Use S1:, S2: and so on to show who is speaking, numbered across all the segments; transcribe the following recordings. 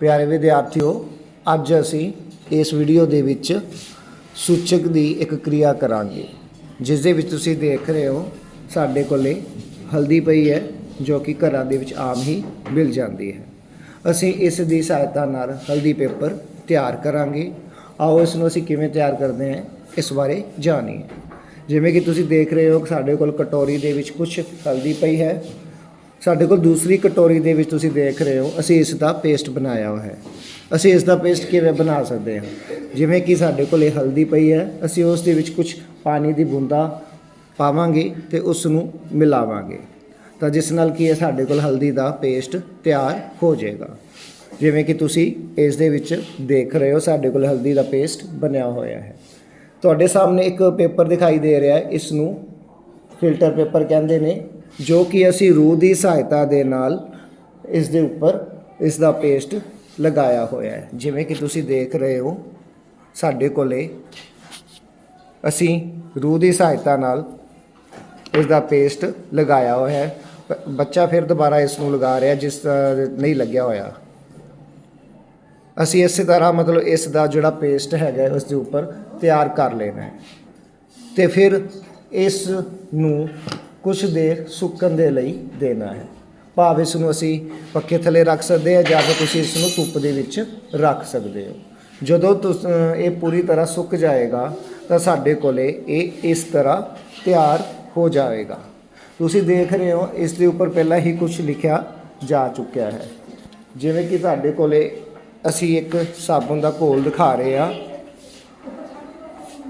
S1: ਪਿਆਰੇ ਵਿਦਿਆਰਥੀਓ, ਅੱਜ ਅਸੀਂ ਇਸ ਵੀਡੀਓ ਦੇ ਵਿੱਚ ਸੂਚਕ ਦੀ ਇੱਕ ਕਿਰਿਆ ਕਰਾਂਗੇ, ਜਿਸ ਦੇ ਵਿੱਚ ਤੁਸੀਂ ਦੇਖ ਰਹੇ ਹੋ, ਸਾਡੇ ਕੋਲੇ ਹਲਦੀ ਪਈ ਹੈ, ਜੋ ਕਿ ਘਰਾਂ ਦੇ ਵਿੱਚ ਆਮ ਹੀ ਮਿਲ ਜਾਂਦੀ ਹੈ। ਅਸੀਂ ਇਸ ਦੀ ਸਹਾਇਤਾ ਨਾਲ ਹਲਦੀ ਪੇਪਰ ਤਿਆਰ ਕਰਾਂਗੇ। ਆਓ ਇਸ ਨੂੰ ਅਸੀਂ ਕਿਵੇਂ ਤਿਆਰ ਕਰਦੇ ਹਾਂ, ਇਸ ਬਾਰੇ ਜਾਣੀਏ। ਜਿਵੇਂ ਕਿ ਤੁਸੀਂ ਦੇਖ ਰਹੇ ਹੋ ਕਿ ਸਾਡੇ ਕੋਲ ਕਟੋਰੀ ਦੇ ਵਿੱਚ ਕੁਝ ਹਲਦੀ ਪਈ ਹੈ ਸਾਡੇ ਕੋਲ ਦੂਸਰੀ ਕਟੋਰੀ ਦੇ ਵਿੱਚ ਤੁਸੀਂ ਦੇਖ ਰਹੇ ਹੋ, ਅਸੀਂ ਇਸ ਦਾ ਪੇਸਟ ਬਣਾਇਆ ਹੋਇਆ ਹੈ। ਅਸੀਂ ਇਸ ਦਾ ਪੇਸਟ ਕਿਵੇਂ ਬਣਾ ਸਕਦੇ ਹਾਂ? ਜਿਵੇਂ ਕਿ ਸਾਡੇ ਕੋਲ ਇਹ ਹਲਦੀ ਪਈ ਹੈ, ਅਸੀਂ ਉਸ ਦੇ ਵਿੱਚ ਕੁਝ ਪਾਣੀ ਦੀ ਬੂੰਦਾਂ ਪਾਵਾਂਗੇ ਤੇ ਉਸ ਨੂੰ ਮਿਲਾਵਾਂਗੇ। ਤਾਂ ਜਿਸ ਨਾਲ ਕੀ ਹੈ, ਸਾਡੇ ਕੋਲ ਹਲਦੀ ਦਾ ਪੇਸਟ ਤਿਆਰ ਹੋ ਜਾਏਗਾ। ਜਿਵੇਂ ਕਿ ਤੁਸੀਂ ਇਸ ਦੇ ਵਿੱਚ ਦੇਖ ਰਹੇ ਹੋ, ਸਾਡੇ ਕੋਲ ਹਲਦੀ ਦਾ ਪੇਸਟ ਬਣਿਆ ਹੋਇਆ ਹੈ। ਤੁਹਾਡੇ ਸਾਹਮਣੇ ਇੱਕ ਪੇਪਰ ਦਿਖਾਈ ਦੇ ਰਿਹਾ ਹੈ, ਇਸ ਨੂੰ ਫਿਲਟਰ ਪੇਪਰ ਕਹਿੰਦੇ ਨੇ। ਜੋ ਕਿ ਅਸੀਂ ਰੂਹ ਦੀ ਸਹਾਇਤਾ ਦੇ ਨਾਲ ਇਸ ਦੇ ਉੱਪਰ ਇਸ ਦਾ ਪੇਸਟ ਲਗਾਇਆ ਹੋਇਆ ਹੈ। ਜਿਵੇਂ ਕਿ ਤੁਸੀਂ ਦੇਖ ਰਹੇ ਹੋ, ਸਾਡੇ ਕੋਲੇ ਅਸੀਂ ਰੂਹ ਦੀ ਸਹਾਇਤਾ ਨਾਲ ਇਸ ਦਾ ਪੇਸਟ ਲਗਾਇਆ ਹੋਇਆ ਹੈ। ਬੱਚਾ ਫਿਰ ਦੁਬਾਰਾ ਇਸ ਨੂੰ ਲਗਾ ਰਿਹਾ, ਜਿਸ ਦਾ ਨਹੀਂ ਲੱਗਿਆ ਹੋਇਆ। ਅਸੀਂ ਇਸੇ ਤਰ੍ਹਾਂ ਮਤਲਬ ਇਸ ਦਾ ਜਿਹੜਾ ਪੇਸਟ ਹੈਗਾ ਉਸ ਦੇ ਉੱਪਰ ਤਿਆਰ ਕਰ ਲੈਣਾ ਹੈ। ਤੇ ਫਿਰ ਇਸ ਨੂੰ ਕੁਝ ਦੇਰ ਸੁੱਕਣ ਦੇ ਲਈ ਦੇਣਾ ਹੈ। ਭਾਵ ਇਸ ਨੂੰ ਅਸੀਂ ਪੱਖੇ ਥੱਲੇ ਰੱਖ ਸਕਦੇ ਹਾਂ ਜਾਂ ਫਿਰ ਤੁਸੀਂ ਇਸ ਨੂੰ ਧੁੱਪ ਦੇ ਵਿੱਚ ਰੱਖ ਸਕਦੇ ਹੋ। ਜਦੋਂ ਤੁਸ ਇਹ ਪੂਰੀ ਤਰ੍ਹਾਂ ਸੁੱਕ ਜਾਏਗਾ ਤਾਂ ਸਾਡੇ ਕੋਲੇ ਇਹ ਇਸ ਤਰ੍ਹਾਂ ਤਿਆਰ ਹੋ ਜਾਏਗਾ। ਤੁਸੀਂ ਦੇਖ ਰਹੇ ਹੋ, ਇਸ ਦੇ ਉੱਪਰ ਪਹਿਲਾਂ ਹੀ ਕੁਝ ਲਿਖਿਆ ਜਾ ਚੁੱਕਿਆ ਹੈ। ਜਿਵੇਂ ਕਿ ਤੁਹਾਡੇ ਕੋਲੇ ਅਸੀਂ ਇੱਕ ਸਾਬਣ ਦਾ ਘੋਲ ਦਿਖਾ ਰਹੇ ਹਾਂ।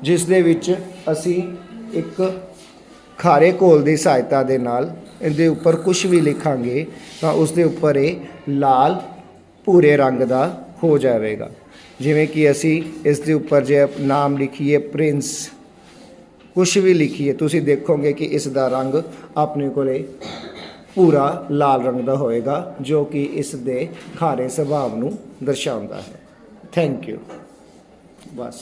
S1: ਜਿਸ ਦੇ ਵਿੱਚ ਅਸੀਂ ਇੱਕ ਖਾਰੇ ਘੋਲ ਦੀ ਸਹਾਇਤਾ ਦੇ ਨਾਲ ਇਹਦੇ ਉੱਪਰ ਕੁਝ ਵੀ ਲਿਖਾਂਗੇ ਤਾਂ ਉਸ ਦੇ ਉੱਪਰ ਇਹ ਲਾਲ ਭੂਰੇ ਰੰਗ ਦਾ ਹੋ ਜਾਵੇਗਾ। ਜਿਵੇਂ ਕਿ ਅਸੀਂ ਇਸ ਦੇ ਉੱਪਰ ਜੇ ਨਾਮ ਲਿਖੀਏ ਪ੍ਰਿੰਸ ਕੁਝ ਵੀ ਲਿਖੀਏ, ਤੁਸੀਂ ਦੇਖੋਗੇ ਕਿ ਇਸ ਦਾ ਰੰਗ ਆਪਣੇ ਕੋਲੇ ਪੂਰਾ ਲਾਲ ਰੰਗ ਦਾ ਹੋਏਗਾ, ਜੋ ਕਿ ਇਸ ਦੇ ਖਾਰੇ ਸੁਭਾਅ ਨੂੰ ਦਰਸਾਉਂਦਾ ਹੈ। Thank you bus.